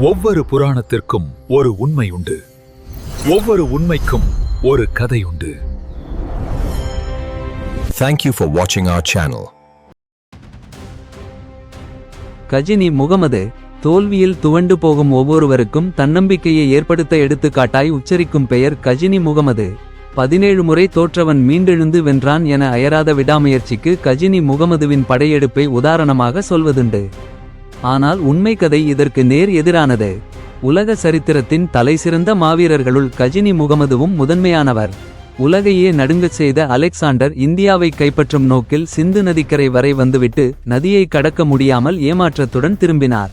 ஒவ்வொரு புராணத்திற்கும் ஒரு உண்மை உண்டு. ஒவ்வொரு உண்மைக்கும் ஒரு கதை உண்டு. Thank you for watching our channel. Ghajini Muhammad தோல்வியில் துவண்டு போகும் ஒவ்வொருவருக்கும் தன்னம்பிக்கையை ஏற்படுத்த எடுத்துக்காட்டாய் உச்சரிக்கும் பெயர் கஜினி முகமது. பதினேழு முறை தோற்றவன் மீண்டெழுந்து வென்றான் என அயராத விடாமுயற்சிக்கு கஜினி முகமதுவின் படையெடுப்பை உதாரணமாக சொல்வதுண்டு. ஆனால் உண்மை கதை இதற்கு நேர் எதிரானது. உலக சரித்திரத்தின் தலைசிறந்த மாவீரர்களுள் கஜினி முகமதுவும் முதன்மையானவர். உலகையே நடுங்கச் செய்த அலெக்சாண்டர் இந்தியாவை கைப்பற்றும் நோக்கில் சிந்து நதிக்கரை வரை வந்துவிட்டு நதியை கடக்க முடியாமல் ஏமாற்றத்துடன் திரும்பினார்.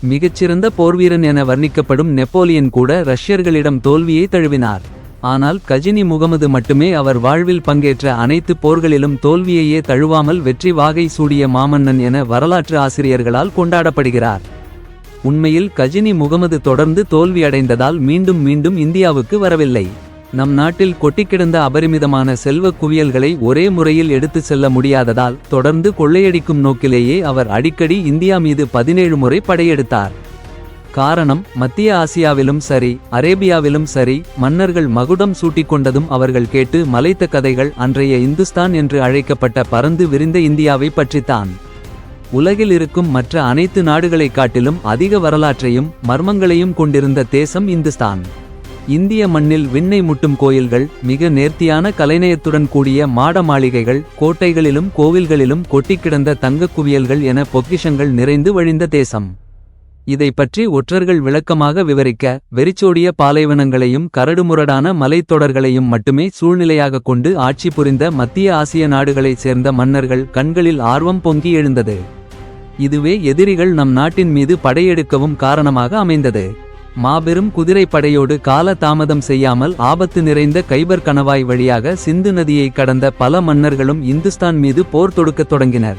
மிகச்சிறந்த போர்வீரன் என வர்ணிக்கப்படும் நெப்போலியன் கூட ரஷ்யர்களிடம் தோல்வியை தழுவினார். ஆனால் கஜினி முகமது மட்டுமே அவர் வாழ்வில் பங்கேற்ற அனைத்து போர்களிலும் தோல்வியையே தழுவாமல் வெற்றி வாகை சூடிய மாமன்னன் என வரலாற்று ஆசிரியர்களால் கொண்டாடப்படுகிறார். உண்மையில் கஜினி முகமது தொடர்ந்து தோல்வியடைந்ததால் மீண்டும் மீண்டும் இந்தியாவுக்கு வரவில்லை. நம் நாட்டில் கொட்டிக்கிடந்த அபரிமிதமான செல்வக் குவியல்களை ஒரே முறையில் எடுத்துச் செல்ல முடியாததால் தொடர்ந்து கொள்ளையடிக்கும் நோக்கிலேயே அவர் அடிக்கடி இந்தியா மீது பதினேழு முறை படையெடுத்தார். காரணம் மத்திய ஆசியாவிலும் சரி அரேபியாவிலும் சரி மன்னர்கள் மகுடம் சூட்டிக்கொண்டதும் அவர்கள் கேட்டு மலைத்த கதைகள் அன்றைய இந்துஸ்தான் என்று அழைக்கப்பட்ட பரந்து விரிந்த இந்தியாவை பற்றித்தான். உலகில் இருக்கும் மற்ற அனைத்து நாடுகளைக் காட்டிலும் அதிக வரலாற்றையும் மர்மங்களையும் கொண்டிருந்த தேசம் இந்துஸ்தான். இந்திய மண்ணில் விண்ணை முட்டும் கோயில்கள் மிக நேர்த்தியான கலைநயத்துடன் கூடிய மாட மாளிகைகள் கோட்டைகளிலும் கோவில்களிலும் கொட்டிக்கிடந்த தங்கக் குவியல்கள் என பொக்கிஷங்கள் நிறைந்து வழிந்த தேசம். இதை பற்றி ஒற்றர்கள் விளக்கமாக விவரிக்க வெறிச்சோடிய பாலைவனங்களையும் கரடுமுரடான மலைத்தொடர்களையும் மட்டுமே சூழ்நிலையாக கொண்டு ஆட்சி புரிந்த மத்திய ஆசிய நாடுகளைச் சேர்ந்த மன்னர்கள் கண்களில் ஆர்வம் பொங்கி எழுந்தது. இதுவே எதிரிகள் நம் நாட்டின் மீது படையெடுக்கவும் காரணமாக அமைந்தது. மாபெரும் குதிரைப்படையோடு கால தாமதம் செய்யாமல் ஆபத்து நிறைந்த கைபர் கணவாய் வழியாக சிந்து நதியை கடந்த பல மன்னர்களும் இந்துஸ்தான் மீது போர் தொடுக்கத் தொடங்கினர்.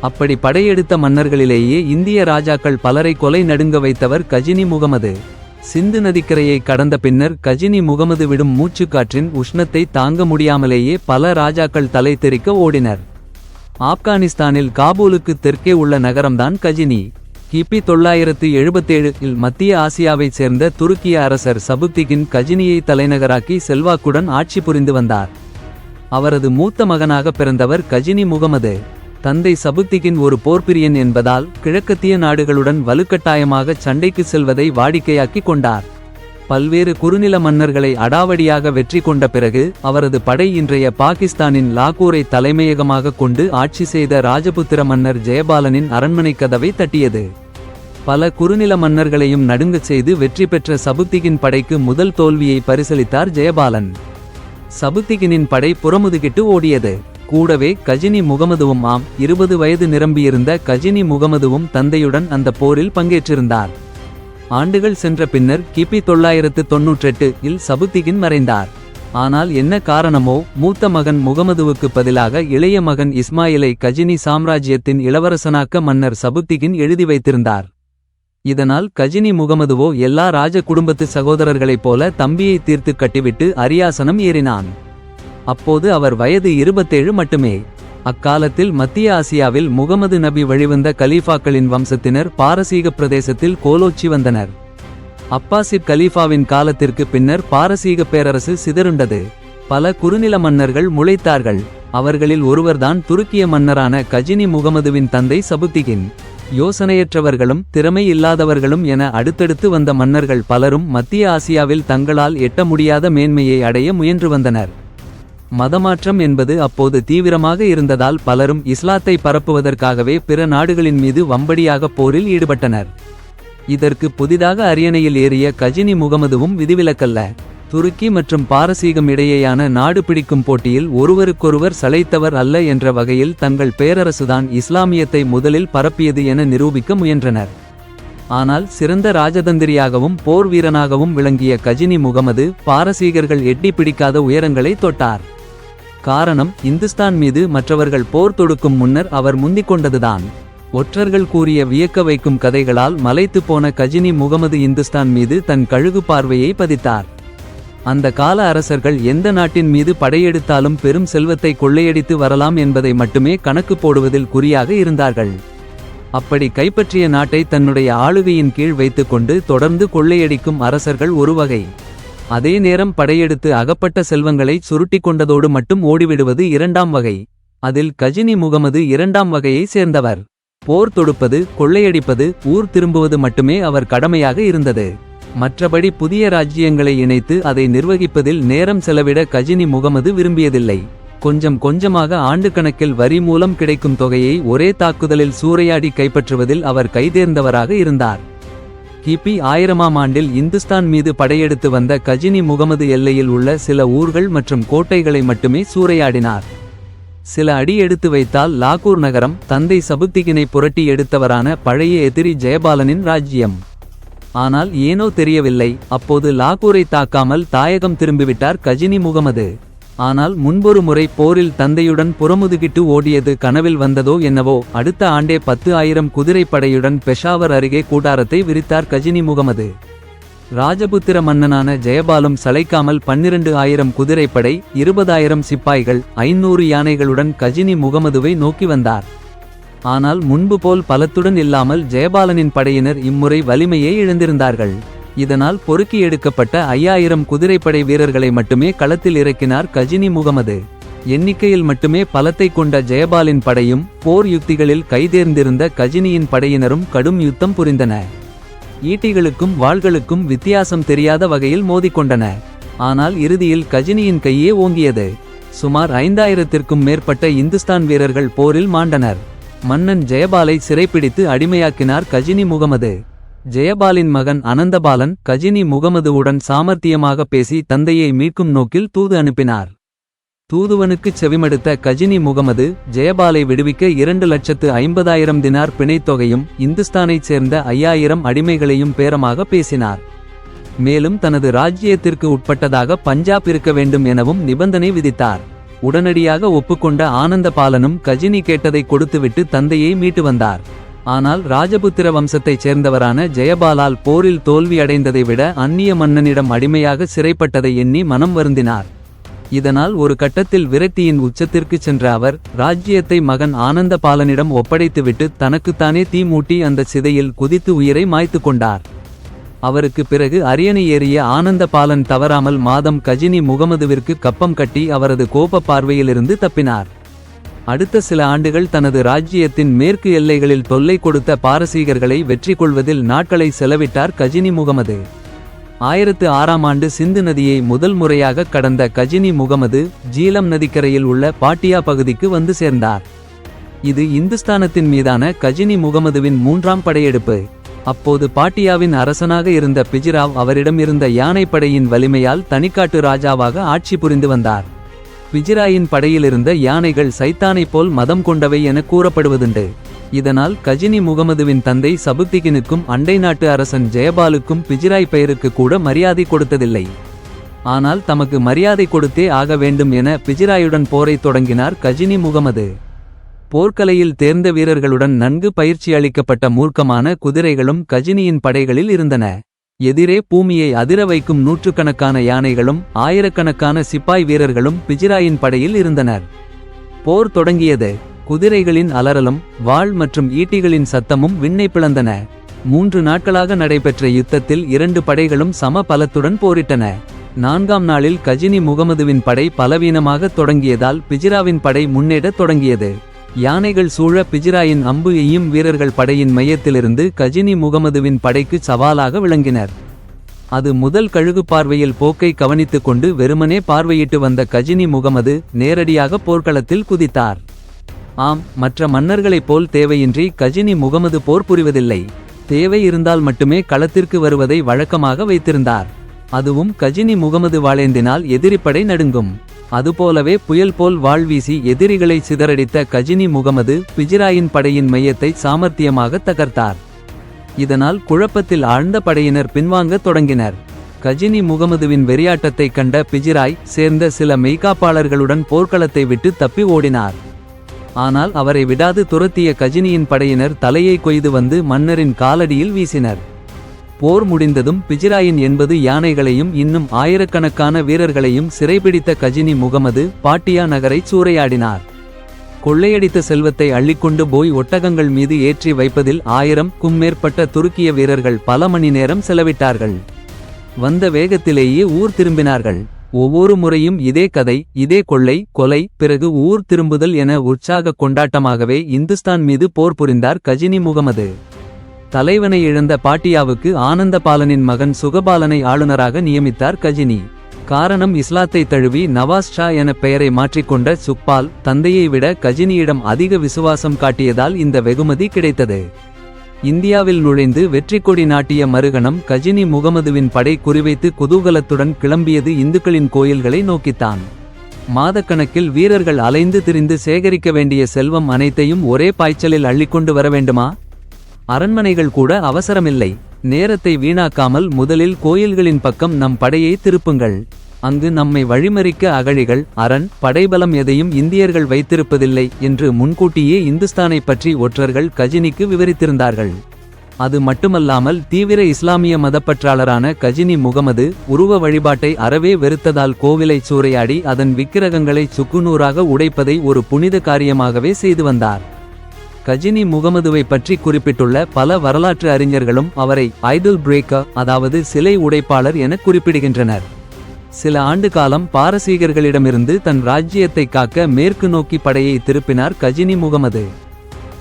அப்படி படையெடுத்த மன்னர்களிலேயே இந்திய ராஜாக்கள் பலரை கொலை நடுங்க வைத்தவர் கஜினி முகமது. சிந்து நதிக்கரையை கடந்த பின்னர் கஜினி முகமது விடும் மூச்சுக்காற்றின் உஷ்ணத்தை தாங்க முடியாமலேயே பல ராஜாக்கள் தலை தெறிக்க ஓடினர். ஆப்கானிஸ்தானில் காபூலுக்கு தெற்கே உள்ள நகரம்தான் கஜினி. கிபி தொள்ளாயிரத்து எழுபத்தேழில் மத்திய ஆசியாவைச் சேர்ந்த துருக்கிய அரசர் சபுத்திகின் கஜினியை தலைநகராக்கி செல்வாக்குடன் ஆட்சி புரிந்து வந்தார். அவரது மூத்த மகனாக பிறந்தவர் கஜினி முகமது. தந்தை சபுத்திகின் ஒரு போர்ப்பிரியன் என்பதால் கிழக்கத்திய நாடுகளுடன் வலுக்கட்டாயமாக சண்டைக்கு செல்வதை வாடிக்கையாக்கிக் கொண்டார். பல்வேறு குறுநில மன்னர்களை அடாவடியாக வெற்றி கொண்ட பிறகு அவரது படை இன்றைய பாகிஸ்தானின் லாகூரை தலைமையகமாக கொண்டு ஆட்சி செய்த ராஜபுத்திர மன்னர் ஜெயபாலனின் அரண்மனை கதவை தட்டியது. பல குறுநில மன்னர்களையும் நடுங்கச் செய்து வெற்றி பெற்ற சபுத்திகின் படைக்கு முதல் தோல்வியை பரிசளித்தார் ஜெயபாலன். சபுத்திகினின் படை புறமுதுகிட்டு ஓடியது. கூடவே கஜினி முகமதுவும் ஆம் இருபது வயது நிரம்பியிருந்த கஜினி முகமதுவும் தந்தையுடன் அந்த போரில் பங்கேற்றிருந்தார். ஆண்டுகள் சென்ற பின்னர் கிபி தொள்ளாயிரத்து தொன்னூற்றெட்டு இல் சபுத்திகின் மறைந்தார். ஆனால் என்ன காரணமோ மூத்த மகன் முகமதுவுக்கு பதிலாக இளைய மகன் இஸ்மாயிலை கஜினி சாம்ராஜ்யத்தின் இளவரசனாக்க மன்னர் சபுத்திகின் எழுதி வைத்திருந்தார். இதனால் கஜினி முகமதுவோ எல்லா ராஜ குடும்பத்து சகோதரர்களைப் போல தம்பியை தீர்த்து கட்டிவிட்டு அரியாசனம் ஏறினான். அப்போது அவர் வயது இருபத்தேழு மட்டுமே. அக்காலத்தில் மத்திய ஆசியாவில் முகமது நபி வழிவந்த கலீஃபாக்களின் வம்சத்தினர் பாரசீக பிரதேசத்தில் கோலோச்சி வந்தனர். அப்பாசிட் கலீஃபாவின் காலத்திற்கு பின்னர் பாரசீக பேரரசு சிதறுண்டது. பல குறுநில மன்னர்கள் முளைத்தார்கள். அவர்களில் ஒருவர்தான் துருக்கிய மன்னரான கஜினி முகமதுவின் தந்தை சபுத்திகின். யோசனையற்றவர்களும் திறமை இல்லாதவர்களும் என அடுத்தடுத்து வந்த மன்னர்கள் பலரும் மத்திய ஆசியாவில் தங்களால் எட்ட முடியாத மேன்மையை அடைய முயன்று வந்தனர். மதமாற்றம் என்பது அப்போது தீவிரமாக இருந்ததால் பலரும் இஸ்லாத்தை பரப்புவதற்காகவே பிற நாடுகளின் மீது வம்படியாக போரில் ஈடுபட்டனர். இதற்கு புதிதாக அரியணையில் ஏறிய கஜினி முகமதுவும் விதிவிலக்கல்ல. துருக்கி மற்றும் பாரசீகம் இடையேயான நாடு பிடிக்கும் போட்டியில் ஒருவருக்கொருவர் சளைத்தவர் அல்ல என்ற வகையில் தங்கள் பேரரசுதான் இஸ்லாமியத்தை முதலில் பரப்பியது என நிரூபிக்க முயன்றனர். ஆனால் சிறந்த ராஜதந்திரியாகவும் போர் வீரனாகவும் விளங்கிய கஜினி முகமது பாரசீகர்கள் எட்டி பிடிக்காத உயரங்களை தொட்டார். காரணம் இந்துஸ்தான் மீது மற்றவர்கள் போர் தொடுக்கும் முன்னர் அவர் முந்திக் கொண்டதுதான். ஒற்றர்கள் கூறிய வியக்க வைக்கும் கதைகளால் மலைத்து போன கஜினி முகமது இந்துஸ்தான் மீது தன் கழுகு பார்வையை பதித்தார். அந்த கால அரசர்கள் எந்த நாட்டின் மீது படையெடுத்தாலும் பெரும் செல்வத்தை கொள்ளையடித்து வரலாம் என்பதை மட்டுமே கணக்கு போடுவதில் குறியாக இருந்தார்கள். அப்படி கைப்பற்றிய நாட்டை தன்னுடைய ஆளுகையின் கீழ் வைத்துக்கொண்டு தொடர்ந்து கொள்ளையடிக்கும் அரசர்கள் ஒரு வகை. அதே நேரம் படையெடுத்து அகப்பட்ட செல்வங்களை சுருட்டிக் கொண்டதோடு மட்டும் ஓடிவிடுவது இரண்டாம் வகை. அதில் கஜினி முகமது இரண்டாம் வகையை சேர்ந்தவர். போர் தொடுப்பது கொள்ளையடிப்பது ஊர் திரும்புவது மட்டுமே அவர் கடமையாக இருந்தது. மற்றபடி புதிய ராஜ்யங்களை இணைத்து அதை நிர்வகிப்பதில் நேரம் செலவிட கஜினி முகமது விரும்பியதில்லை. கொஞ்சம் கொஞ்சமாக ஆண்டுக்கணக்கில் வரி மூலம் கிடைக்கும் தொகையை ஒரே தாக்குதலில் சூறையாடி கைப்பற்றுவதில் அவர் கைதேர்ந்தவராக இருந்தார். கிபி ஆயிரமாம் ஆண்டில் இந்துஸ்தான் மீது படையெடுத்து வந்த கஜினி முகமது எல்லையில் உள்ள சில ஊர்கள் மற்றும் கோட்டைகளை மட்டுமே சூறையாடினார். சில அடி எடுத்து வைத்தால் லாகூர் நகரம் தந்தை சபுத்திகினை புரட்டி எடுத்தவரான பழைய எதிரி ஜெயபாலனின் ராஜ்யம். ஆனால் ஏனோ தெரியவில்லை அப்போது லாகூரை தாக்காமல் தாயகம் திரும்பிவிட்டார் கஜினி முகமது. ஆனால் முன்பொரு முறை போரில் தந்தையுடன் புறமுதுகிட்டு ஓடியது கனவில் வந்ததோ என்னவோ அடுத்த ஆண்டே பத்து ஆயிரம் குதிரைப்படையுடன் பெஷாவர் அருகே கூடாரத்தை விரித்தார் கஜினி முகமது. ராஜபுத்திர மன்னனான ஜெயபாலும் சளைக்காமல் பன்னிரண்டு ஆயிரம் குதிரைப்படை இருபதாயிரம் சிப்பாய்கள் ஐநூறு யானைகளுடன் கஜினி முகமதுவை நோக்கி வந்தார். ஆனால் முன்பு போல் பலத்துடன் இல்லாமல் ஜெயபாலனின் படையினர் இம்முறை வலிமையை இழந்திருந்தார்கள். இதனால் பொறுக்கி எடுக்கப்பட்ட ஐயாயிரம் குதிரைப்படை வீரர்களை மட்டுமே களத்தில் இறக்கினார் கஜினி முகமது. எண்ணிக்கையில் மட்டுமே பலத்தை கொண்ட ஜெயபாலின் படையும் போர் யுக்திகளில் கைதேர்ந்திருந்த கஜினியின் படையினரும் கடும் யுத்தம் புரிந்தன. ஈட்டிகளுக்கும் வாள்களுக்கும் வித்தியாசம் தெரியாத வகையில் மோதிக்கொண்டன. ஆனால் இறுதியில் கஜினியின் கையே ஓங்கியது. சுமார் ஐந்தாயிரத்திற்கும் மேற்பட்ட இந்துஸ்தான் வீரர்கள் போரில் மாண்டனர். மன்னன் ஜெயபாலை சிறைப்பிடித்து அடிமையாக்கினார் கஜினி முகமது. ஜெயபாலின் மகன் அனந்தபாலன் கஜினி முகமதுவுடன் சாமர்த்தியமாக பேசி தந்தையை மீட்கும் நோக்கில் தூது அனுப்பினார். தூதுவனுக்குச் செவிமடுத்த கஜினி முகமது ஜெயபாலை விடுவிக்க இரண்டு லட்சத்து ஐம்பதாயிரம் தினார் பிணைத்தொகையும் இந்துஸ்தானைச் சேர்ந்த ஐயாயிரம் அடிமைகளையும் பேரமாக பேசினார். மேலும் தனது ராஜ்யத்திற்கு உட்பட்டதாக பஞ்சாப் இருக்க வேண்டும் எனவும் நிபந்தனை விதித்தார். உடனடியாக ஒப்புக்கொண்ட ஆனந்தபாலனும் கஜினி கேட்டதை கொடுத்துவிட்டு தந்தையை மீட்டு வந்தார். ஆனால் ராஜபுத்திர வம்சத்தைச் சேர்ந்தவரான ஜெயபாலால் போரில் தோல்வியடைந்ததை விட அந்நிய மன்னனிடம் அடிமையாக சிறைப்பட்டதை எண்ணி மனம் வருந்தினார். இதனால் ஒரு கட்டத்தில் விரக்தியின் உச்சத்திற்கு சென்ற அவர் ராஜ்யத்தை மகன் ஆனந்தபாலனிடம் ஒப்படைத்துவிட்டு தனக்குத்தானே தீ மூட்டி அந்த சிதையில் குதித்து உயிரை மாய்த்து கொண்டார். அவருக்கு பிறகு அரியணை ஏறிய ஆனந்தபாலன் தவறாமல் மாதம் கஜினி முகமதுவிற்கு கப்பம் கட்டி அவரது கோப பார்வையிலிருந்து தப்பினார். அடுத்த சில ஆண்டுகள் தனது ராஜ்யத்தின் மேற்கு எல்லைகளில் தொல்லை கொடுத்த பாரசீகர்களை வெற்றி கொள்வதில் நாட்களை செலவிட்டார் கஜினி முகமது. ஆயிரத்து ஆறாம் ஆண்டு சிந்து நதியை முதல் முறையாக கடந்த கஜினி முகமது ஜீலம் நதிக்கரையில் உள்ள பாட்டியா பகுதிக்கு வந்து சேர்ந்தார். இது இந்துஸ்தானத்தின் மீதான கஜினி முகமதுவின் மூன்றாம் படையெடுப்பு. அப்போது பாட்டியாவின் அரசனாக இருந்த பிஜிராவ் அவரிடம் இருந்த யானைப்படையின் வலிமையால் தனிக்காட்டு ராஜாவாக ஆட்சி புரிந்து வந்தார். பிஜிராயின் படையிலிருந்த யானைகள் சைத்தானைப் போல் மதம் கொண்டவை என கூறப்படுவதுண்டு. இதனால் கஜினி முகமதுவின் தந்தை சபுத்திகினுக்கும் அண்டை நாட்டு அரசன் ஜெயபாலுக்கும் பிஜிராய் பெயருக்கு கூட மரியாதை கொடுத்ததில்லை. ஆனால் தமக்கு மரியாதை கொடுத்தே ஆக வேண்டும் என பிஜிராயுடன் போரைத் தொடங்கினார் கஜினி முகமது. போர்க்கலையில் தேர்ந்த வீரர்களுடன் நன்கு பயிற்சி அளிக்கப்பட்ட மூர்க்கமான குதிரைகளும் கஜினியின் படைகளில் இருந்தன. எதிரே பூமியை அதிர வைக்கும் நூற்றுக்கணக்கான யானைகளும் ஆயிரக்கணக்கான சிப்பாய் வீரர்களும் பிஜிராயின் படையில் இருந்தனர். போர் தொடங்கியது. குதிரைகளின் அலறலும் வாள் மற்றும் ஈட்டிகளின் சத்தமும் விண்ணை பிளந்தன. மூன்று நாட்களாக நடைபெற்ற யுத்தத்தில் இரண்டு படைகளும் சம பலத்துடன் போரிட்டன. நான்காம் நாளில் கஜினி முகமதுவின் படை பலவீனமாக தொடங்கியதால் பிஜிராவின் படை முன்னேறத் தொடங்கியது. யானைகள் சூழ பிஜிராயின் அம்பு எய்யும் வீரர்கள் படையின் மையத்திலிருந்து கஜினி முகமதுவின் படைக்கு சவாலாக விளங்கினர். அது முதல் கழுகு பார்வையில் போக்கை கவனித்துக் கொண்டு வெறுமனே பார்வையிட்டு வந்த கஜினி முகமது நேரடியாக போர்க்களத்தில் குதித்தார். ஆம் மற்ற மன்னர்களைப் போல் தேவையின்றி கஜினி முகமது போர் புரிவதில்லை. தேவை இருந்தால் மட்டுமே களத்திற்கு வருவதை வழக்கமாக வைத்திருந்தார். அதுவும் கஜினி முகமது வாளேந்தினால் எதிரிப்படை நடுங்கும். அதுபோலவே புயல் போல் வாழ்வீசி எதிரிகளை சிதறடித்த கஜினி முகமது பிஜிராயின் படையின் மையத்தை சாமர்த்தியமாக தகர்த்தார். இதனால் குழப்பத்தில் ஆழ்ந்த படையினர் பின்வாங்கத் தொடங்கினர். கஜினி முகமதுவின் வெறியாட்டத்தைக் கண்ட பிஜிராய் சேர்ந்த சில மெய்காப்பாளர்களுடன் போர்க்களத்தை விட்டு தப்பி ஓடினார். ஆனால் அவரை விடாது துரத்திய கஜினியின் படையினர் தலையை கொய்து வந்து மன்னரின் காலடியில் வீசினர். போர் முடிந்ததும் பிஜிராயின் எண்பது யானைகளையும் இன்னும் ஆயிரக்கணக்கான வீரர்களையும் சிறைபிடித்த கஜினி முகமது பாட்டியா நகரைச் சூறையாடினார். கொள்ளையடித்த செல்வத்தை அள்ளிக்கொண்டு போய் ஒட்டகங்கள் மீது ஏற்றி வைப்பதில் ஆயிரம் க்கும் மேற்பட்ட துருக்கிய வீரர்கள் பல மணி நேரம் செலவிட்டார்கள். வந்த வேகத்திலேயே ஊர் திரும்பினார்கள். ஒவ்வொரு முறையும் இதே கதை இதே கொள்ளை கொலை பிறகு ஊர் திரும்புதல் என உற்சாக கொண்டாட்டமாகவே இந்துஸ்தான் மீது போர் புரிந்தார் கஜினி முகமது. தலைவனை இழந்த பாட்டியாவுக்கு ஆனந்தபாலனின் மகன் சுகபாலனை ஆளுநராக நியமித்தார் கஜினி. காரணம் இஸ்லாத்தை தழுவி நவாஸ் ஷா என பெயரை மாற்றிக்கொண்ட சுக்பால் தந்தையை விட கஜினியிடம் அதிக விசுவாசம் காட்டியதால் இந்த வெகுமதி கிடைத்தது. இந்தியாவில் நுழைந்து வெற்றி கொடி நாட்டிய மறுகணம் கஜினி முகமதுவின் படை குறிவைத்து குதூகலத்துடன் கிளம்பியது இந்துக்களின் கோயில்களை நோக்கித்தான். மாதக்கணக்கில் வீரர்கள் அலைந்து திரிந்து சேகரிக்க வேண்டிய செல்வம் அனைத்தையும் ஒரே பாய்ச்சலில் அள்ளிக்கொண்டு வர வேண்டுமா? அரண்மனைகள் கூட அவசரமில்லை. நேரத்தை வீணாக்காமல் முதலில் கோயில்களின் பக்கம் நம் படையை திருப்புங்கள். அங்கு நம்மை வழிமறிக்க அகழிகள் அரண் படைபலம் எதையும் இந்தியர்கள் வைத்திருப்பதில்லை என்று முன்கூட்டியே இந்துஸ்தானை பற்றி ஒற்றர்கள் கஜினிக்கு விவரித்திருந்தார்கள். அது மட்டுமல்லாமல் தீவிர இஸ்லாமிய மதப்பற்றாளரான கஜினி முகமது உருவ வழிபாட்டை அறவே வெறுத்ததால் கோவிலை சூறையாடி அதன் விக்கிரகங்களை சுக்குநூறாக உடைப்பதை ஒரு புனித காரியமாகவே செய்து வந்தார். கஜினி முகமதுவை பற்றி குறிப்பிட்டுள்ள பல வரலாற்று அறிஞர்களும் அவரை ஐடல் பிரேக்கர் அதாவது சிலை உடைப்பாளர் என குறிப்பிடுகின்றனர். சில ஆண்டு காலம் பாரசீகர்களிடமிருந்து தன் ராஜ்யத்தை காக்க மேற்கு நோக்கி படையை திருப்பினார் கஜினி முகமது.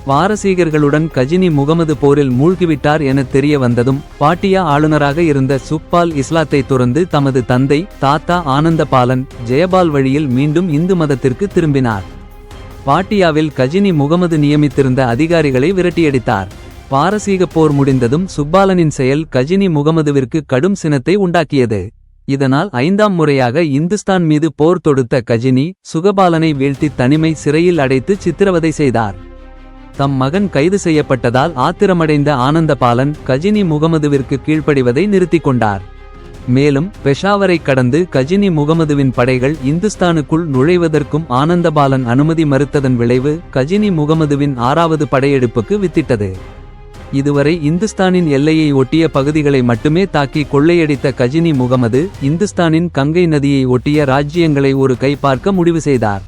பாரசீகர்களுடன் கஜினி முகமது போரில் மூழ்கிவிட்டார் என தெரிய வந்ததும் பாட்டியா ஆளுநராக இருந்த சுக்பால் இஸ்லாத்தை துறந்து தமது தந்தை தாத்தா ஆனந்தபாலன் ஜெயபால் வழியில் மீண்டும் இந்து மதத்திற்கு திரும்பினார். பாட்டியாவில் கஜினி முகமது நியமித்திருந்த அதிகாரிகளை விரட்டியடித்தார். பாரசீக போர் முடிந்ததும் சுப்பாலனின் செயல் கஜினி முகமதுவிற்கு கடும் சினத்தை உண்டாக்கியது. இதனால் ஐந்தாம் முறையாக இந்துஸ்தான் மீது போர் தொடுத்த கஜினி சுகபாலனை வீழ்த்தி தனிமை சிறையில் அடைத்து சித்திரவதை செய்தார். தம் மகன் கைது செய்யப்பட்டதால் ஆத்திரமடைந்த ஆனந்தபாலன் கஜினி முகமதுவிற்கு கீழ்ப்படிவதை நிறுத்திக் கொண்டார். மேலும் பெஷாவரை கடந்து கஜினி முகமதுவின் படைகள் இந்துஸ்தானுக்குள் நுழைவதற்கும் ஆனந்தபாலன் அனுமதி மறுத்ததன் விளைவு கஜினி முகமதுவின் ஆறாவது படையெடுப்புக்கு வித்திட்டது. இதுவரை இந்துஸ்தானின் எல்லையை ஒட்டிய பகுதிகளை மட்டுமே தாக்கி கொள்ளையடித்த கஜினி முகமது இந்துஸ்தானின் கங்கை நதியை ஒட்டிய ராஜ்யங்களை ஒரு கை பார்க்க முடிவு செய்தார்.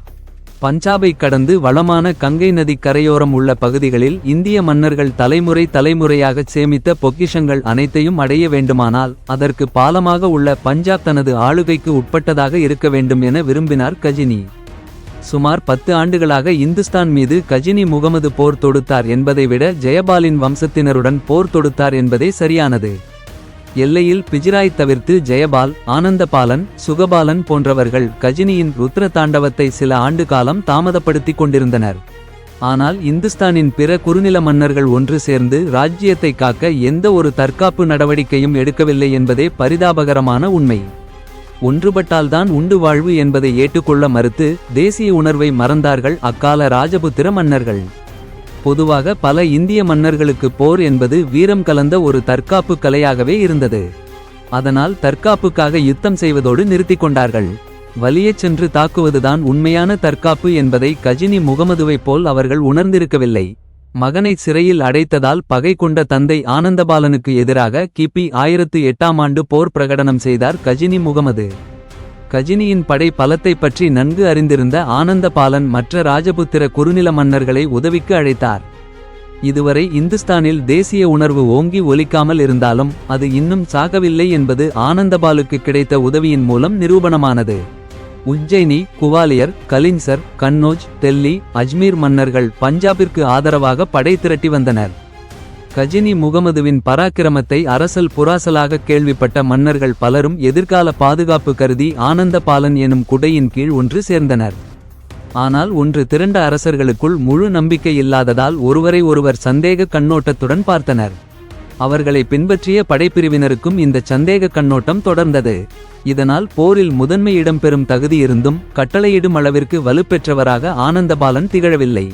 பஞ்சாபை கடந்து வளமான கங்கை நதி கரையோரம் உள்ள பகுதிகளில் இந்திய மன்னர்கள் தலைமுறை தலைமுறையாகச் சேமித்த பொக்கிஷங்கள் அனைத்தையும் அடைய வேண்டுமானால் அதற்கு பாலமாக உள்ள பஞ்சாப் தனது ஆளுகைக்கு உட்பட்டதாக இருக்க வேண்டும் என விரும்பினார் கஜினி. சுமார் பத்து ஆண்டுகளாக இந்துஸ்தான் மீது கஜினி முகமது போர் தொடுத்தார் என்பதை விட ஜெயபாலின் வம்சத்தினருடன் போர் தொடுத்தார் என்பதே சரியானது. எல்லையில் பிஜிராய் தவிர்த்து ஜெயபால் ஆனந்தபாலன் சுகபாலன் போன்றவர்கள் கஜினியின் ருத்ர தாண்டவத்தை சில ஆண்டு காலம் தாமதப்படுத்திக் கொண்டிருந்தனர். ஆனால் இந்துஸ்தானின் பிற குறுநில மன்னர்கள் ஒன்று சேர்ந்து ராஜ்யத்தை காக்க எந்த ஒரு தற்காப்பு நடவடிக்கையும் எடுக்கவில்லை என்பதே பரிதாபகரமான உண்மை. ஒன்றுபட்டால்தான் உண்டு வாழ்வு என்பதை ஏற்றுக்கொள்ள மறுத்து தேசிய உணர்வை மறந்தார்கள் அக்கால ராஜபுத்திர மன்னர்கள். பொதுவாக பல இந்திய மன்னர்களுக்கு போர் என்பது வீரம் கலந்த ஒரு தற்காப்பு கலையாகவே இருந்தது. அதனால் தற்காப்புக்காக யுத்தம் செய்வதோடு நிறுத்தி கொண்டார்கள். வலியச் சென்று தாக்குவதுதான் உண்மையான தற்காப்பு என்பதை கஜினி முகமதுவைப் போல் அவர்கள் உணர்ந்திருக்கவில்லை. மகனை சிறையில் அடைத்ததால் பகை கொண்ட தந்தை ஆனந்தபாலனுக்கு எதிராக கிபி ஆயிரத்து எட்டாம் ஆண்டு போர் பிரகடனம் செய்தார் கஜினி முகமது. கஜினியின் படை பலத்தை பற்றி நன்கு அறிந்திருந்த ஆனந்தபாலன் மற்ற ராஜபுத்திர குறுநில மன்னர்களை உதவிக்கு அழைத்தார். இதுவரை இந்துஸ்தானில் தேசிய உணர்வு ஓங்கி ஒலிக்காமல் இருந்தாலும் அது இன்னும் சாகவில்லை என்பது ஆனந்தபாலுக்கு கிடைத்த உதவியின் மூலம் நிரூபணமானது. உஜ்ஜைனி குவாலியர் கலின்சர் கன்னோஜ் டெல்லி அஜ்மீர் மன்னர்கள் பஞ்சாபிற்கு ஆதரவாக படை திரட்டி வந்தனர். கஜினி முகமதுவின் பராக்கிரமத்தை அரசல் புராசலாக கேள்விப்பட்ட மன்னர்கள் பலரும் எதிர்கால பாதுகாப்பு கருதி ஆனந்தபாலன் எனும் குடையின் கீழ் ஒன்று சேர்ந்தனர். ஆனால் ஒன்று திரண்ட அரசர்களுக்குள் முழு நம்பிக்கை இல்லாததால் ஒருவரை ஒருவர் சந்தேக கண்ணோட்டத்துடன் பார்த்தனர். அவர்களை பின்பற்றிய படைப்பிரிவினருக்கும் இந்த சந்தேக கண்ணோட்டம் தொடர்ந்தது. இதனால் போரில் முதன்மை இடம்பெறும் தகுதியிருந்தும் கட்டளையிடும் அளவிற்கு வலுப்பெற்றவராக ஆனந்தபாலன் திகழவில்லை.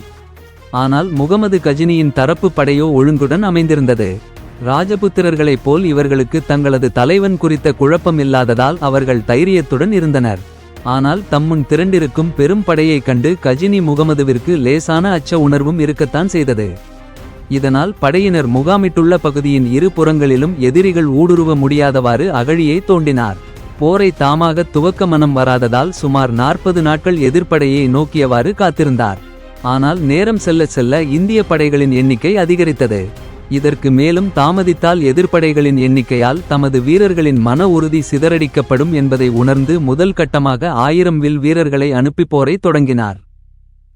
ஆனால் முகமது கஜினியின் தரப்பு படையோ ஒழுங்குடன் அமைந்திருந்தது. ராஜபுத்திரர்களைப் போல் இவர்களுக்கு தங்களது தலைவன் குறித்த குழப்பம் இல்லாததால் அவர்கள் தைரியத்துடன் இருந்தனர். ஆனால் தம்முன் திரண்டிருக்கும் பெரும் படையைக் கண்டு கஜினி முகமதுவிற்கு லேசான அச்ச உணர்வும் இருக்கத்தான் செய்தது. இதனால் படையினர் முகாமிட்டுள்ள பகுதியின் இரு புறங்களிலும் எதிரிகள் ஊடுருவ முடியாதவாறு அகழியை தோண்டினார். போரை தாமாக துவக்க மனம் வராததால் சுமார் நாற்பது நாட்கள் எதிர்ப்படையை நோக்கியவாறு காத்திருந்தார். ஆனால் நேரம் செல்ல செல்ல இந்திய படைகளின் எண்ணிக்கை அதிகரித்தது. இதற்கு மேலும் தாமதித்தால் எதிர்ப்படைகளின் எண்ணிக்கையால் தமது வீரர்களின் மன உறுதி சிதறடிக்கப்படும் என்பதை உணர்ந்து முதல் கட்டமாக ஆயிரம் வில் வீரர்களை அனுப்பி போரை தொடங்கினார்.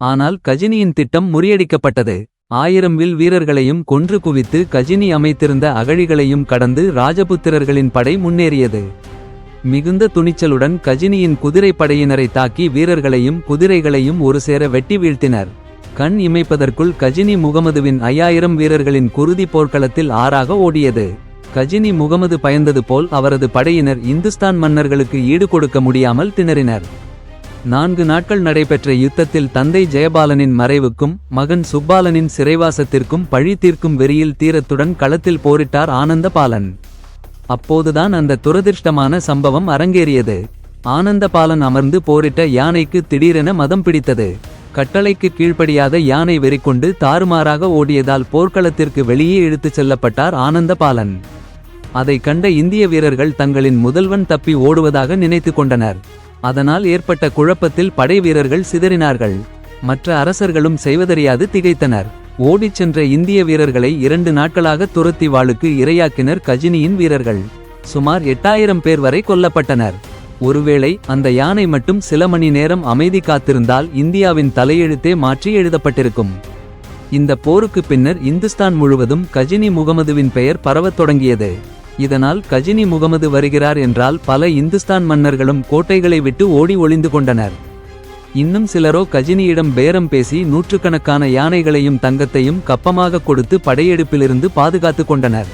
ஆனால் கஜினியின் திட்டம் முறியடிக்கப்பட்டது. ஆயிரம் வில் வீரர்களையும் கொன்று குவித்து கஜினி அமைத்திருந்த அகழிகளையும் கடந்து ராஜபுத்திரர்களின் படை முன்னேறியது. மிகுந்த துணிச்சலுடன் கஜினியின் குதிரைப் படையினரை தாக்கி வீரர்களையும் குதிரைகளையும் ஒரு சேர வெட்டி வீழ்த்தினர். கண் இமைப்பதற்குள் கஜினி முகமதுவின் ஐயாயிரம் வீரர்களின் குருதி போர்க்களத்தில் ஆறாக ஓடியது. கஜினி முகமது பயந்தது போல் அவரது படையினர் இந்துஸ்தான் மன்னர்களுக்கு ஈடு கொடுக்க முடியாமல் திணறினர். நான்கு நாட்கள் நடைபெற்ற யுத்தத்தில் தந்தை ஜெயபாலனின் மறைவுக்கும் மகன் சுப்பாலனின் சிறைவாசத்திற்கும் பழி தீர்க்கும் வெறியில் தீரத்துடன் களத்தில் போரிட்டார் ஆனந்தபாலன். அப்போதுதான் அந்த துரதிர்ஷ்டமான சம்பவம் அரங்கேறியது. ஆனந்தபாலன் அமர்ந்து போரிட்ட யானைக்கு திடீரென மதம் பிடித்தது. கட்டளைக்கு கீழ்ப்படியாத யானை வெறிக்கொண்டு தாறுமாறாக ஓடியதால் போர்க்களத்திற்கு வெளியே இழுத்துச் செல்லப்பட்டார் ஆனந்தபாலன். அதை கண்ட இந்திய வீரர்கள் தங்களின் முதல்வன் தப்பி ஓடுவதாக நினைத்து கொண்டனர். அதனால் ஏற்பட்ட குழப்பத்தில் படை வீரர்கள் சிதறினார்கள். மற்ற அரசர்களும் செய்வதறியாது திகைத்தனர். ஓடிச் சென்ற இந்திய வீரர்களை இரண்டு நாட்களாக துரத்தி வாளுக்கு இரையாக்கினர் கஜினியின் வீரர்கள். சுமார் எட்டாயிரம் பேர் வரை கொல்லப்பட்டனர். ஒருவேளை அந்த யானை மட்டும் சில மணி நேரம் அமைதி காத்திருந்தால் இந்தியாவின் தலையெழுத்தே மாற்றி எழுதப்பட்டிருக்கும். இந்த போருக்கு பின்னர் இந்துஸ்தான் முழுவதும் கஜினி முகமதுவின் பெயர் பரவத் தொடங்கியது. இதனால் கஜினி முகமது வருகிறார் என்றால் பல இந்துஸ்தான் மன்னர்களும் கோட்டைகளை விட்டு ஓடி ஒளிந்து கொண்டனர். இன்னும் சிலரோ கஜினியிடம் பேரம் பேசி நூற்றுக்கணக்கான யானைகளையும் தங்கத்தையும் கப்பமாக கொடுத்து படையெடுப்பிலிருந்து பாதுகாத்து கொண்டனர்.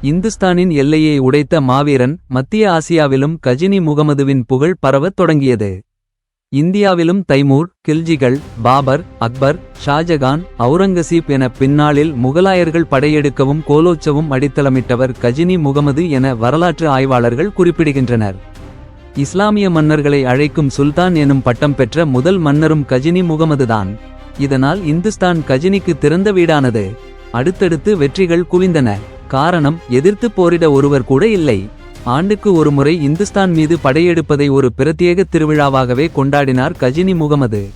இந்துஸ்தானின் எல்லையை உடைத்த மாவீரன் மத்திய ஆசியாவிலும் கஜினி முகமதுவின் புகழ் பரவத் தொடங்கியது. இந்தியாவிலும் தைமூர் கில்ஜிகள் பாபர் அக்பர் ஷாஜகான் அவுரங்கசீப் என பின்னாளில் முகலாயர்கள் படையெடுக்கவும் கோலோச்சவும் அடித்தளமிட்டவர் கஜினி முகமது என வரலாற்று ஆய்வாளர்கள் குறிப்பிடுகின்றனர். இஸ்லாமிய மன்னர்களை அழைக்கும் சுல்தான் எனும் பட்டம் பெற்ற முதல் மன்னரும் கஜினி முகமதுதான். இதனால் இந்துஸ்தான் கஜினிக்கு திறந்த வீடானது. அடுத்தடுத்து வெற்றிகள் குவிந்தன. காரணம் எதிர்த்து போரிட ஒருவர் கூட இல்லை. ஆண்டுக்கு ஒருமுறை இந்துஸ்தான் மீது படையெடுப்பதை ஒரு பிரத்யேக திருவிழாவாகவே கொண்டாடினார் கஜினி முகமது.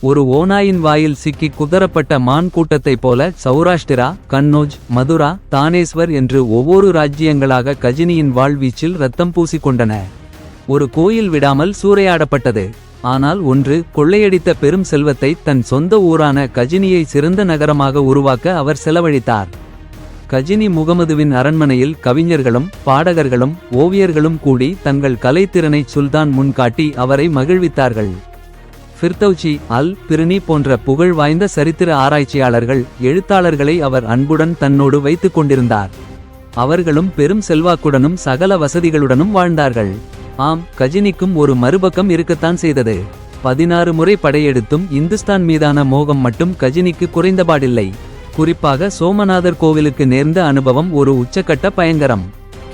ஒரு ஓநாயின் வாயில் சிக்கி குதறப்பட்ட மான் கூட்டத்தைப் போல சௌராஷ்டிரா கன்னோஜ் மதுரா தானேஸ்வர் என்று ஒவ்வொரு ராஜ்யங்களாக கஜினியின் வாழ்வீச்சில் ரத்தம் பூசிக்கொண்டன. ஒரு கோயில் விடாமல் சூறையாடப்பட்டது. ஆனால் ஒன்று கொள்ளையடித்த பெரும் செல்வத்தை தன் சொந்த ஊரான கஜினியை சிறந்த நகரமாக உருவாக்க அவர் செலவழித்தார். கஜினி முகமதுவின் அரண்மனையில் கவிஞர்களும் பாடகர்களும் ஓவியர்களும் கூடி தங்கள் கலைத்திறனை சுல்தான் முன்காட்டி அவரை மகிழ்வித்தார்கள். ஃபிர்தௌச்சி அல் பிரினி போன்ற புகழ் வாய்ந்த சரித்திர ஆராய்ச்சியாளர்கள் எழுத்தாளர்களை அவர் அன்புடன் தன்னோடு வைத்துக் கொண்டிருந்தார். அவர்களும் பெரும் செல்வாக்குடனும் சகல வசதிகளுடனும் வாழ்ந்தார்கள். ஆம் கஜினிக்கும் ஒரு மறுபக்கம் இருக்கத்தான் செய்தது. பதினாறு முறை படையெடுத்தும் இந்துஸ்தான் மீதான மோகம் மட்டும் கஜினிக்கு குறைந்தபாடில்லை. குறிப்பாக சோமநாதர் கோவிலுக்கு நேர்ந்த அனுபவம் ஒரு உச்சக்கட்ட பயங்கரம்.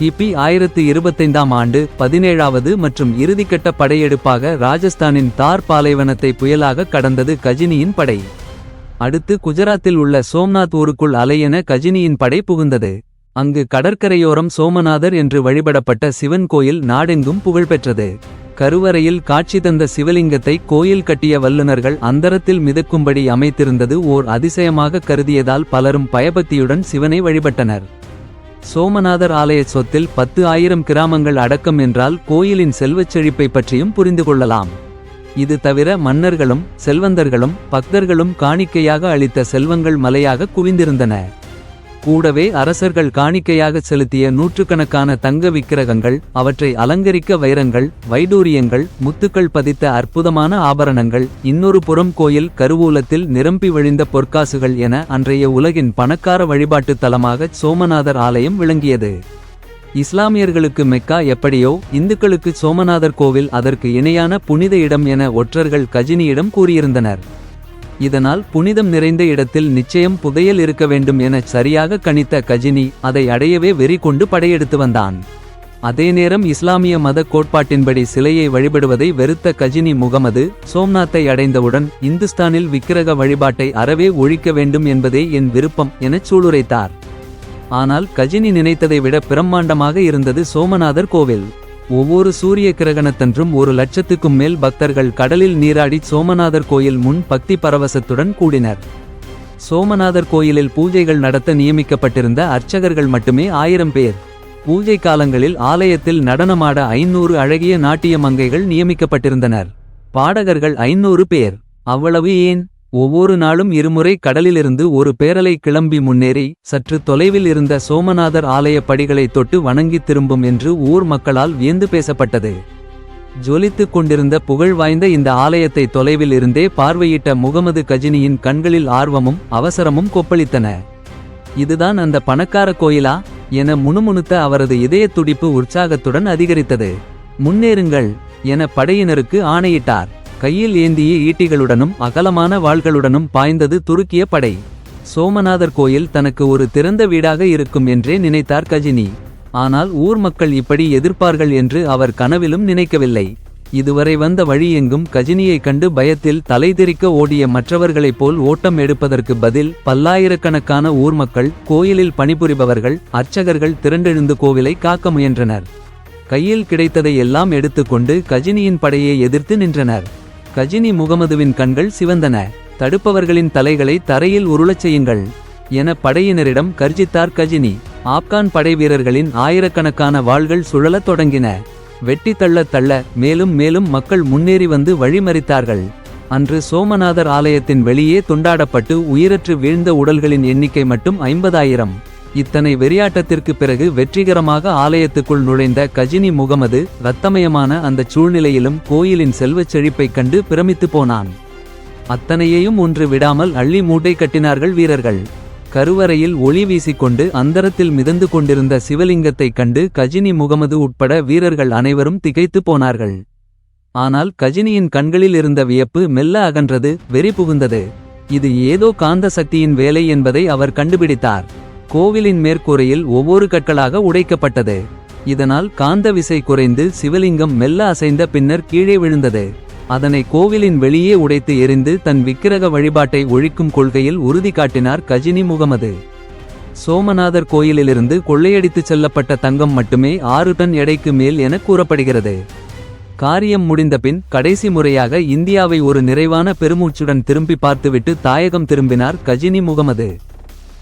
கிபி ஆயிரத்து இருபத்தைந்தாம் ஆண்டு பதினேழாவது மற்றும் இறுதிக்கட்ட படையெடுப்பாக ராஜஸ்தானின் தார் பாலைவனத்தை புயலாக கடந்தது கஜினியின் படை. அடுத்து குஜராத்தில் உள்ள சோம்நாத் ஊருக்குள் அலையென கஜினியின் படை புகுந்தது. அங்கு கடற்கரையோரம் சோமநாதர் என்று வழிபடப்பட்ட சிவன் கோயில் நாடெங்கும் புகழ்பெற்றது கருவறையில் காட்சி தந்த சிவலிங்கத்தை கோயில் கட்டிய வல்லுனர்கள் அந்தரத்தில் மிதக்கும்படி அமைத்திருந்தது ஓர் அதிசயமாக கருதியதால் பலரும் பயபக்தியுடன் சிவனை வழிபட்டனர். சோமநாதர் ஆலய சொத்தில் பத்து ஆயிரம் கிராமங்கள் அடக்கம் என்றால் கோயிலின் செல்வச் செழிப்பை பற்றியும் புரிந்து கொள்ளலாம். இது தவிர மன்னர்களும் செல்வந்தர்களும் பக்தர்களும் காணிக்கையாக அளித்த செல்வங்கள் மலையாக குவிந்திருந்தன. கூடவே அரசர்கள் காணிக்கையாக செலுத்திய நூற்றுக்கணக்கான தங்க விக்கிரகங்கள் அவற்றை அலங்கரிக்க வைரங்கள் வைடூரியங்கள் முத்துக்கள் பதித்த அற்புதமான ஆபரணங்கள் இன்னொரு புறம் கோயில் கருவூலத்தில் நிரம்பி வழிந்த பொற்காசுகள் என அன்றைய உலகின் பணக்கார வழிபாட்டுத் தலமாக சோமநாதர் ஆலயம் விளங்கியது. இஸ்லாமியர்களுக்கு மெக்கா எப்படியோ இந்துக்களுக்கு சோமநாதர் கோவில் அதற்கு இணையான புனித இடம் என ஒற்றர்கள் கஜினியிடம் கூறியிருந்தனர். இதனால் புனிதம் நிறைந்த இடத்தில் நிச்சயம் புதையல் இருக்க வேண்டும் என சரியாக கணித்த கஜினி அதை அடையவே வெறி கொண்டு படையெடுத்து வந்தான். அதே நேரம் இஸ்லாமிய மத கோட்பாட்டின்படி சிலையை வழிபடுவதை வெறுத்த கஜினி முகமது சோம்நாத்தை அடைந்தவுடன் இந்துஸ்தானில் விக்கிரக வழிபாட்டை அறவே ஒழிக்க வேண்டும் என்பதே என் விருப்பம் எனச் சூளுரைத்தார். ஆனால் கஜினி நினைத்ததை விட பிரம்மாண்டமாக இருந்தது சோமநாதர் கோவில். ஒவ்வொரு சூரிய கிரகணத்தன்றும் ஒரு லட்சத்துக்கும் மேல் பக்தர்கள் கடலில் நீராடி சோமநாதர் கோயில் முன் பக்தி பரவசத்துடன் கூடினர். சோமநாதர் கோயிலில் பூஜைகள் நடத்த நியமிக்கப்பட்டிருந்த அர்ச்சகர்கள் மட்டுமே ஆயிரம் பேர். பூஜை காலங்களில் ஆலயத்தில் நடனமாட ஐநூறு அழகிய நாட்டிய மங்கைகள் நியமிக்கப்பட்டிருந்தனர். பாடகர்கள் ஐநூறு பேர். அவ்வளவு ஏன்? ஒவ்வொரு நாளும் இருமுறை கடலிலிருந்து ஒரு பேரலை கிளம்பி முன்னேறி சற்று தொலைவில் இருந்த சோமநாதர் ஆலய படிகளை தொட்டு வணங்கித் திரும்பும் என்று ஊர் மக்களால் வியந்து பேசப்பட்டது. ஜொலித்துக் கொண்டிருந்த புகழ் வாய்ந்த இந்த ஆலயத்தை தொலைவில் இருந்தே பார்வையிட்ட முகமது கஜினியின் கண்களில் ஆர்வமும் அவசரமும் கொப்பளித்தன. இதுதான் அந்த பணக்கார கோயிலா? என முணுமுணுத்த அவரது இதய துடிப்பு உற்சாகத்துடன் அதிகரித்தது. முன்னேறுங்கள் என படையினருக்கு ஆணையிட்டார். கையில் ஏந்திய ஈட்டிகளுடனும் அகலமான வாள்களுடனும் பாய்ந்தது துருக்கிய படை. சோமநாதர் கோயில் தனக்கு ஒரு திறந்த வீடாக இருக்கும் என்றே நினைத்தார் கஜினி. ஆனால் ஊர் மக்கள் இப்படி எதிர்ப்பார்கள் என்று அவர் கனவிலும் நினைக்கவில்லை. இதுவரை வந்த வழியெங்கும் கஜினியைக் கண்டு பயத்தில் தலைதெறிக்க ஓடிய மற்றவர்களைப் போல் ஓட்டம் எடுப்பதற்கு பதில் பல்லாயிரக்கணக்கான ஊர் மக்கள் கோயிலில் பணிபுரிபவர்கள் அர்ச்சகர்கள் திரண்டெழுந்து கோவிலை காக்க முயன்றனர். கையில் கிடைத்ததை எல்லாம் எடுத்துக்கொண்டு கஜினியின் படையை எதிர்த்து நின்றனர். கஜினி முகமதுவின் கண்கள் சிவந்தன. தடுப்பவர்களின் தலைகளை தரையில் உருளச் செய்யுங்கள் என படையினரிடம் கர்ஜித்தார் கஜினி. ஆப்கான் படை வீரர்களின் ஆயிரக்கணக்கான வாள்கள் சுழலத் தொடங்கின. வெட்டி தள்ளத் தள்ள மேலும் மேலும் மக்கள் முன்னேறி வந்து வழிமறித்தார்கள். அன்று சோமநாதர் ஆலயத்தின் வெளியே துண்டாடப்பட்டு உயிரற்று வீழ்ந்த உடல்களின் எண்ணிக்கை மட்டும் ஐம்பதாயிரம். இத்தனை வெறியாட்டத்திற்கு பிறகு வெற்றிகரமாக ஆலயத்துக்குள் நுழைந்த கஜினி முகமது ரத்தமயமான அந்தச் சூழ்நிலையிலும் கோயிலின் செல்வச் செழிப்பைக் கண்டு பிரமித்து போனான். அத்தனையையும் ஒன்று விடாமல் அள்ளி மூட்டை கட்டினார்கள் வீரர்கள். கருவறையில் ஒளி வீசிக்கொண்டு அந்தரத்தில் மிதந்து கொண்டிருந்த சிவலிங்கத்தைக் கண்டு கஜினி முகமது உட்பட வீரர்கள் அனைவரும் திகைத்து போனார்கள். ஆனால் கஜினியின் கண்களில் இருந்த வியப்பு மெல்ல அகன்றது வெறி புகுந்தது. இது ஏதோ காந்த சக்தியின் வேலை என்பதை அவர் கண்டுபிடித்தார். கோவிலின் மேற்கூரையில் ஒவ்வொரு கற்களாக உடைக்கப்பட்டது. இதனால் காந்த விசை குறைந்து சிவலிங்கம் மெல்ல அசைந்த பின்னர் கீழே விழுந்தது. அதனை கோவிலின் வெளியே உடைத்து எறிந்து தன் விக்கிரக வழிபாட்டை ஒழிக்கும் கொள்கையில் உறுதி காட்டினார் கஜினி முகமது. சோமநாதர் கோயிலிலிருந்து கொள்ளையடித்துச் செல்லப்பட்ட தங்கம் மட்டுமே ஆறு டன் எடைக்கு மேல் என கூறப்படுகிறது. காரியம் முடிந்தபின் கடைசி முறையாக இந்தியாவை ஒரு நிறைவான பெருமூச்சுடன் திரும்பி பார்த்துவிட்டு தாயகம் திரும்பினார் கஜினி முகமது.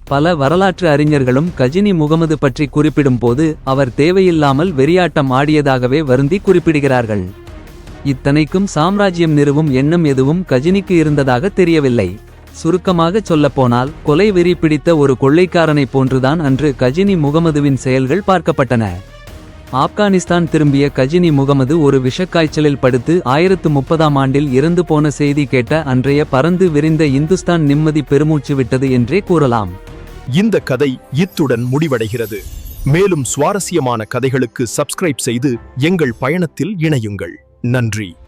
பல வரலாற்று அறிஞர்களும் கஜினி முகமது பற்றி குறிப்பிடும்போது அவர் தேவையில்லாமல் வெறியாட்டம் ஆடியதாகவே வருந்தி குறிப்பிடுகிறார்கள். இத்தனைக்கும் சாம்ராஜ்யம் நிறுவும் எண்ணம் எதுவும் கஜினிக்கு இருந்ததாக தெரியவில்லை. சுருக்கமாகச் சொல்லப்போனால் கொலை வெறி பிடித்த ஒரு கொள்ளைக்காரனைப் போன்றுதான் அன்று கஜினி முகமதுவின் செயல்கள் பார்க்கப்பட்டன. ஆப்கானிஸ்தான் திரும்பிய கஜினி முகமது ஒரு விஷக்காய்ச்சலில் படுத்து ஆயிரத்து முப்பதாம் ஆண்டில் இறந்து போன செய்தி கேட்ட அன்றைய பறந்து விரிந்த இந்துஸ்தான் நிம்மதி பெருமூச்சு விட்டது என்றே கூறலாம். இந்த கதை இத்துடன் முடிவடைகிறது. மேலும் சுவாரஸ்யமான கதைகளுக்கு சப்ஸ்கிரைப் செய்து எங்கள் பயணத்தில் இணையுங்கள். நன்றி.